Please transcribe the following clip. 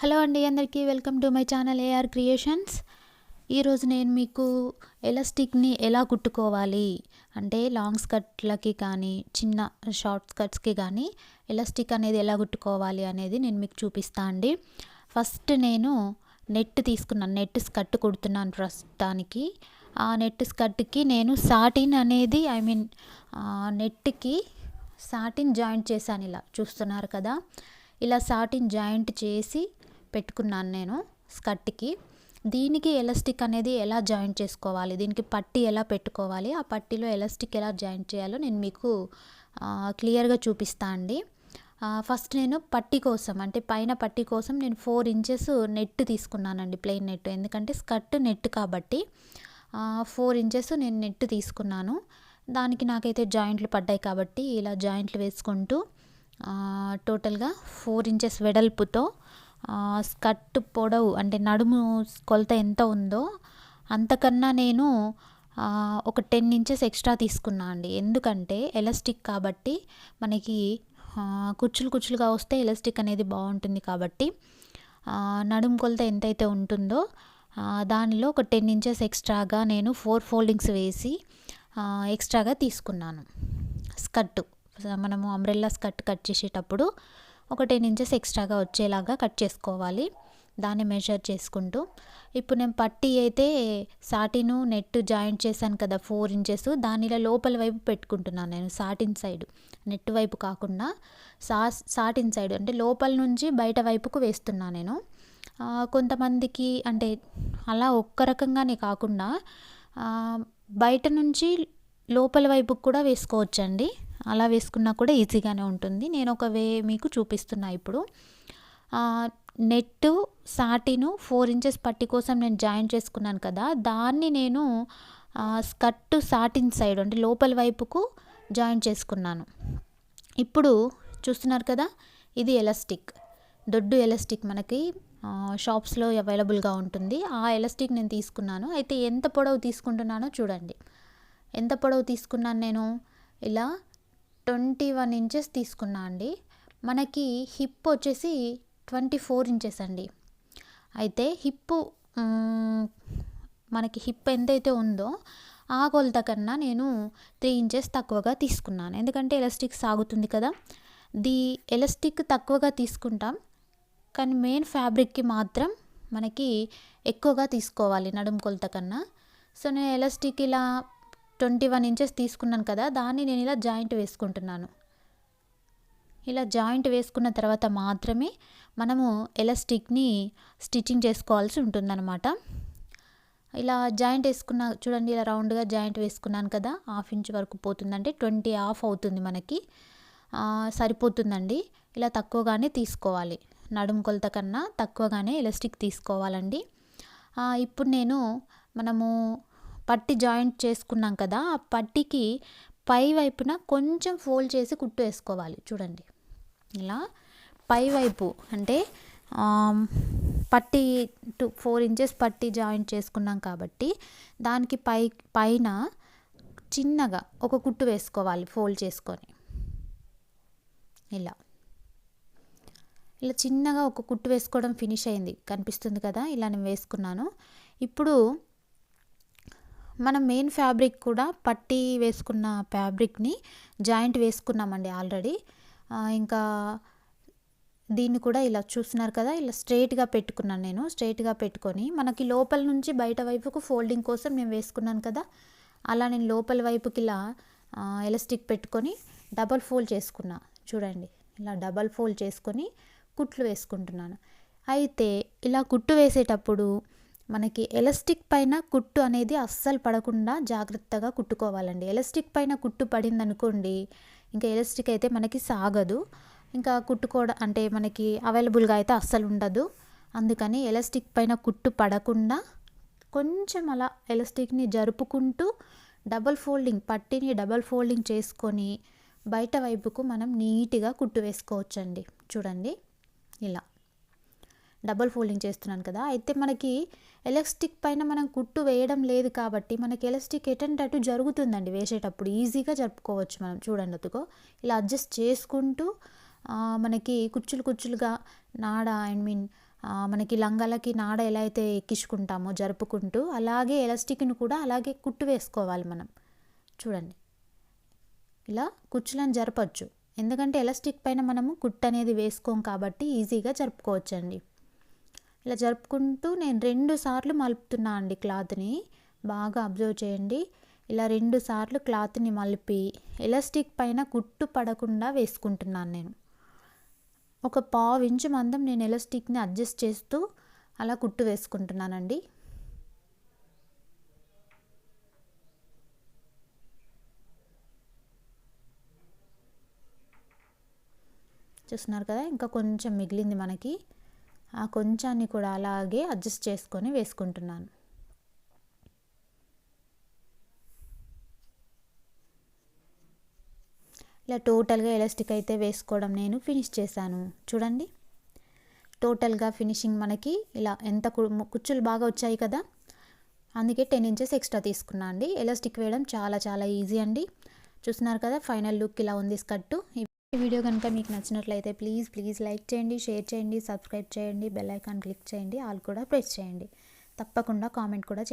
Hello అండి అందరికీ welcome to my channel AR creations. ఈరోజు నేను మీకు ఎలాస్టిక్ని ఎలా కుట్టుకోవాలి? అంటే లాంగ్ స్కర్ట్లకి కానీ చిన్న షార్ట్ స్కర్ట్స్కి కానీ ఎలాస్టిక్ అనేది ఎలా కుట్టుకోవాలి అనేది నేను మీకు చూపిస్తా అండి. ఫస్ట్ నేను నెట్ తీసుకున్నాను నెట్ స్కర్ట్ కుడుతున్నాను ప్రస్తుతానికి. ఆ నెట్ స్కర్ట్కి నేను సాటిన్ అనేది ఐ మీన్ నెట్కి సాటిన్ జాయింట్ చేశాను ఇలా చూస్తున్నారు కదా. ఇలా సాటిన్ జాయింట్ చేసి పెట్టుకున్నాను నేను స్కర్ట్కి. దీనికి ఎలాస్టిక్ అనేది ఎలా జాయింట్ చేసుకోవాలి? దీనికి పట్టి ఎలా పెట్టుకోవాలి? ఆ పట్టీలో ఎలాస్టిక్ ఎలా జాయింట్ చేయాలో నేను మీకు క్లియర్గా చూపిస్తా అండి. ఫస్ట్ నేను పట్టి కోసం అంటే పైన పట్టి కోసం నేను ఫోర్ ఇంచెస్ నెట్ తీసుకున్నానండి ప్లెయిన్ నెట్. ఎందుకంటే స్కర్ట్ నెట్ కాబట్టి ఫోర్ ఇంచెస్ నేను నెట్ తీసుకున్నాను. దానికి నాకైతే జాయింట్లు పడ్డాయి కాబట్టి ఇలా జాయింట్లు వేసుకుంటూ టోటల్గా ఫోర్ ఇంచెస్ వెడల్పుతో స్కర్ట్ పొడవు అంటే నడుము కొలత ఎంత ఉందో అంతకన్నా నేను ఒక టెన్ ఇంచెస్ ఎక్స్ట్రా తీసుకున్నా అండి. ఎందుకంటే ఎలాస్టిక్ కాబట్టి మనకి కుచ్చులు కుచ్చులుగా వస్తే ఎలాస్టిక్ అనేది బాగుంటుంది కాబట్టి నడుము కొలత ఎంతైతే ఉంటుందో దానిలో ఒక టెన్ ఇంచెస్ ఎక్స్ట్రాగా నేను ఫోర్ ఫోల్డింగ్స్ వేసి ఎక్స్ట్రాగా తీసుకున్నాను. స్కర్ట్ మనము అంబ్రెల్లా స్కర్ట్ కట్ చేసేటప్పుడు ఒక టెన్ ఇంచెస్ ఎక్స్ట్రాగా వచ్చేలాగా కట్ చేసుకోవాలి. దాన్ని మెజర్ చేసుకుంటూ. ఇప్పుడు నేను పట్టి అయితే సాటిను నెట్ జాయింట్ చేశాను కదా ఫోర్ ఇంచెస్. దానిలో లోపల వైపు పెట్టుకుంటున్నాను నేను సాటిన్ సైడ్. నెట్ వైపు కాకుండా సా సాటిన్ సైడ్ అంటే లోపల నుంచి బయట వైపుకు వేస్తున్నాను నేను. కొంతమందికి అంటే అలా ఒక్క రకంగానే కాకుండా బయట నుంచి లోపల వైపుకు కూడా వేసుకోవచ్చండి. అలా వేసుకున్నా కూడా ఈజీగానే ఉంటుంది. నేను ఒక వే మీకు చూపిస్తున్నా ఇప్పుడు. నెట్ సాటిను ఫోర్ ఇంచెస్ పట్టి కోసం నేను జాయిన్ చేసుకున్నాను కదా దాన్ని నేను స్కర్ట్ సాటిన్ సైడ్ అంటే లోపల వైపుకు జాయిన్ చేసుకున్నాను. ఇప్పుడు చూస్తున్నారు కదా ఇది ఎలాస్టిక్. దొడ్డు ఎలాస్టిక్ మనకి షాప్స్లో అవైలబుల్గా ఉంటుంది. ఆ ఎలాస్టిక్ నేను తీసుకున్నాను. అయితే ఎంత పొడవు తీసుకుంటున్నానో చూడండి. ఎంత పొడవు తీసుకున్నాను నేను? ఇలా ట్వంటీ వన్ ఇంచెస్ తీసుకున్నా అండి. మనకి హిప్ వచ్చేసి ట్వంటీ ఫోర్ ఇంచెస్ అండి. అయితే హిప్ మనకి హిప్ ఎంతైతే ఉందో ఆ కొలత కన్నా నేను త్రీ ఇంచెస్ తక్కువగా తీసుకున్నాను. ఎందుకంటే ఎలాస్టిక్ సాగుతుంది కదా. ది ఎలాస్టిక్ తక్కువగా తీసుకుంటాం. కానీ మెయిన్ ఫ్యాబ్రిక్కి మాత్రం మనకి ఎక్కువగా తీసుకోవాలి నడుము కొలత కన్నా. సో నేను ఎలాస్టిక్ ఇలా ట్వంటీ వన్ ఇంచెస్ తీసుకున్నాను కదా దాన్ని నేను ఇలా జాయింట్ వేసుకుంటున్నాను. ఇలా జాయింట్ వేసుకున్న తర్వాత మాత్రమే మనము ఎలాస్టిక్ని స్టిచ్చింగ్ చేసుకోవాల్సి ఉంటుందన్నమాట. ఇలా జాయింట్ వేసుకున్న చూడండి ఇలా రౌండ్గా జాయింట్ వేసుకున్నాను కదా హాఫ్ ఇంచ్ వరకు పోతుందంటే ట్వంటీ హాఫ్ అవుతుంది మనకి. సరిపోతుందండి. ఇలా తక్కువగానే తీసుకోవాలి. నడుము కొలత కన్నా తక్కువగానే ఎలాస్టిక్ తీసుకోవాలండి. ఇప్పుడు నేను మనము పట్టి జాయింట్ చేసుకున్నాం కదా ఆ పట్టికి పై వైపున కొంచెం ఫోల్డ్ చేసి కుట్టు వేసుకోవాలి. చూడండి. ఇలా పై వైపు అంటే పట్టి టూ ఫోర్ ఇంచెస్ పట్టి జాయింట్ చేసుకున్నాం కాబట్టి దానికి పై పైన చిన్నగా ఒక కుట్టు వేసుకోవాలి ఫోల్డ్ చేసుకొని. ఇలా. ఇలా చిన్నగా ఒక కుట్టు వేసుకోవడం ఫినిష్ అయింది. కనిపిస్తుంది కదా ఇలా నేను వేసుకున్నాను. ఇప్పుడు మనం మెయిన్ ఫ్యాబ్రిక్ కూడా పట్టి వేసుకున్న ఫ్యాబ్రిక్ని జాయింట్ వేసుకున్నామండి ఆల్రెడీ ఇంకా దీన్ని కూడా ఇలా చూస్తున్నారు కదా ఇలా స్ట్రైట్గా పెట్టుకున్నాను నేను. స్ట్రైట్గా పెట్టుకొని మనకి లోపల నుంచి బయట వైపుకు ఫోల్డింగ్ కోసం నేను వేసుకున్నాను కదా అలా నేను లోపల వైపుకి ఇలా ఎలాస్టిక్ పెట్టుకొని డబల్ ఫోల్డ్ చేసుకున్నా. చూడండి ఇలా డబల్ ఫోల్డ్ చేసుకొని కుట్లు వేసుకుంటున్నాను. అయితే ఇలా కుట్టు వేసేటప్పుడు మనకి ఎలాస్టిక్ పైన కుట్టు అనేది అస్సలు పడకుండా జాగ్రత్తగా కుట్టుకోవాలండి. ఎలాస్టిక్ పైన కుట్టు పడిందనుకోండి ఇంకా ఎలాస్టిక్ అయితే మనకి సాగదు. ఇంకా కుట్టుకోవడం అంటే మనకి అవైలబుల్గా అయితే అస్సలు ఉండదు. అందుకని ఎలాస్టిక్ పైన కుట్టు పడకుండా కొంచెం అలా ఎలాస్టిక్ని జరుపుకుంటూ డబల్ ఫోల్డింగ్ పట్టిని డబల్ ఫోల్డింగ్ చేసుకొని బయట వైపుకు మనం నీట్గా కుట్టు వేసుకోవచ్చండి. చూడండి ఇలా. డబల్ ఫోల్డింగ్ చేస్తున్నాను కదా. అయితే మనకి ఎలాస్టిక్ పైన మనం కుట్టు వేయడం లేదు కాబట్టి మనకి ఎలాస్టిక్ ఎటంటే అటు జరుగుతుందండి వేసేటప్పుడు. ఈజీగా జరుపుకోవచ్చు మనం. చూడండి అతుకో. ఇలా అడ్జస్ట్ చేసుకుంటూ మనకి కుచ్చులు కుచ్చులుగా నాడ ఐ మీన్ మనకి లంగాలకి నాడ ఎలా అయితే ఎక్కించుకుంటామో జరుపుకుంటూ అలాగే ఎలాస్టిక్ని కూడా అలాగే కుట్టు వేసుకోవాలి మనం. చూడండి. ఇలా కుచ్చులను జరపచ్చు. ఎందుకంటే ఎలాస్టిక్ పైన మనము కుట్టు అనేది వేసుకోం కాబట్టి ఈజీగా జరుపుకోవచ్చండి. ఇలా జరుపుకుంటూ నేను రెండు సార్లు మలుపుతున్నా అండి క్లాత్ని. బాగా అబ్జర్వ్ చేయండి. ఇలా రెండు సార్లు క్లాత్ని మలిపి ఎలాస్టిక్ పైన కుట్టు పడకుండా వేసుకుంటున్నాను నేను. ఒక పావు ఇంచు మందం నేను ఎలాస్టిక్ని అడ్జస్ట్ చేస్తూ అలా కుట్టు వేసుకుంటున్నానండి. చూస్తున్నారు కదా? ఇంకా కొంచెం మిగిలింది మనకి. ఆ కొంచాన్ని కూడా అలాగే అడ్జస్ట్ చేసుకొని వేసుకుంటున్నాను. ఇలా టోటల్గా ఎలాస్టిక్ అయితే వేసుకోవడం నేను ఫినిష్ చేశాను. చూడండి. టోటల్గా ఫినిషింగ్ మనకి ఇలా ఎంత కు- కుచ్చులు బాగా వచ్చాయి కదా? అందుకే టెన్ ఇంచెస్ ఎక్స్ట్రా తీసుకున్నా అండి. ఎలాస్టిక్ వేయడం చాలా చాలా ఈజీ అండి. చూస్తున్నారు కదా ఫైనల్ లుక్ ఇలా ఉంది స్కర్టు. ఈ వీడియో కనుక మీకు నచ్చినట్లయితే ప్లీజ్ ప్లీజ్ లైక్ చేయండి షేర్ చేయండి సబ్స్క్రైబ్ చేయండి బెల్ ఐకాన్ క్లిక్ చేయండి ఆల్ కూడా ప్రెస్ చేయండి. తప్పకుండా కామెంట్ కూడా